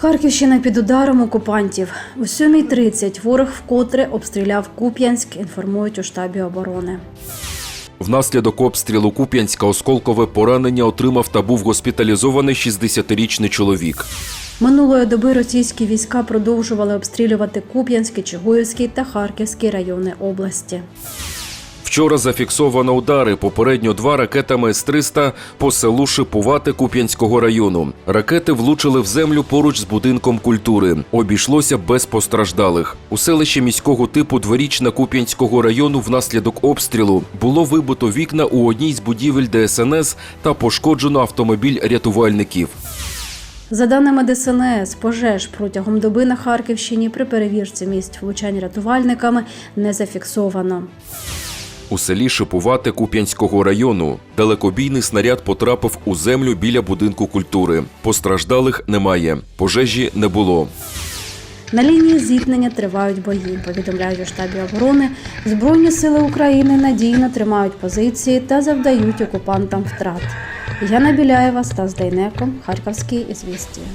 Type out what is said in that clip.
Харківщина під ударом окупантів. О 7.30 ворог вкотре обстріляв Куп'янськ, інформують у штабі оборони. Внаслідок обстрілу Куп'янська осколкове поранення отримав та був госпіталізований 60-річний чоловік. Минулої доби російські війська продовжували обстрілювати Куп'янський, Чугуївський та Харківський райони області. Вчора зафіксовано удари, попередньо два ракетами С-300 по селу Шипувате Куп'янського району. Ракети влучили в землю поруч з будинком культури. Обійшлося без постраждалих. У селищі міського типу Дворічна Куп'янського району внаслідок обстрілу було вибито вікна у одній з будівель ДСНС та пошкоджено автомобіль рятувальників. За даними ДСНС, пожеж протягом доби на Харківщині при перевірці місць влучань рятувальниками не зафіксовано. У селі Шипувате Куп'янського району далекобійний снаряд потрапив у землю біля будинку культури. Постраждалих немає, пожежі не було. На лінії зіткнення тривають бої. Повідомляють у штабі оборони. Збройні сили України надійно тримають позиції та завдають окупантам втрат. Яна Біляєва, Стас Дейнеко, Харківські ізвістія.